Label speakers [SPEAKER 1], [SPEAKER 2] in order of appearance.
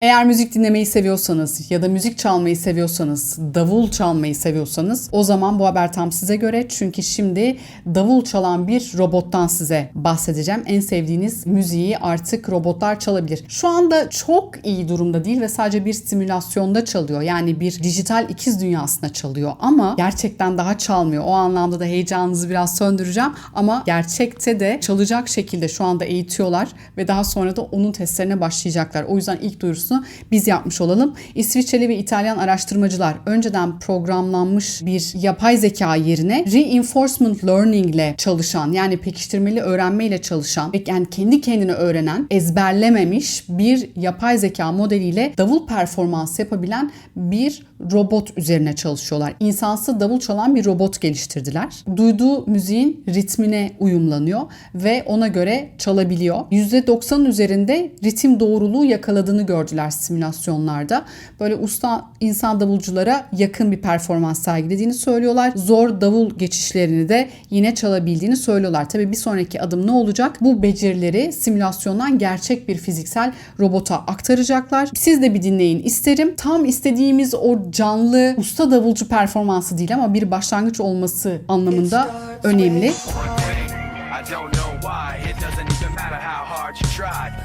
[SPEAKER 1] Eğer müzik dinlemeyi seviyorsanız ya da müzik çalmayı seviyorsanız, davul çalmayı seviyorsanız o zaman bu haber tam size göre. Çünkü şimdi davul çalan bir robottan size bahsedeceğim. En sevdiğiniz müziği artık robotlar çalabilir. Şu anda çok iyi durumda değil ve sadece bir simülasyonda çalıyor. Yani bir dijital ikiz dünyasında çalıyor ama gerçekten daha çalmıyor. O anlamda da heyecanınızı biraz söndüreceğim ama gerçekte de çalacak şekilde şu anda eğitiyorlar ve daha sonra da onun testlerine başlayacaklar. O yüzden ilk duyurusunu biz yapmış olalım. İsviçreli ve İtalyan araştırmacılar önceden programlanmış bir yapay zeka yerine reinforcement learning ile çalışan yani pekiştirmeli öğrenme ile çalışan yani kendi kendine öğrenen ezberlememiş bir yapay zeka modeliyle davul performansı yapabilen bir robot üzerine çalışıyorlar. İnsansı davul çalan bir robot geliştirdiler. Duyduğu müziğin ritmine uyumlanıyor ve ona göre çalabiliyor. %90'ın üzerinde ritim doğruluğu yakaladığını gördüler simülasyonlarda. Böyle usta insan davulculara yakın bir performans sergilediğini söylüyorlar. Zor davul geçişlerini de yine çalabildiğini söylüyorlar. Tabii bir sonraki adım ne olacak? Bu becerileri simülasyondan gerçek bir fiziksel robota aktaracaklar. Siz de bir dinleyin isterim. Tam istediğimiz o canlı usta davulcu performansı değil ama bir başlangıç olması anlamında önemli.
[SPEAKER 2] I don't know why, it doesn't even matter how hard you try.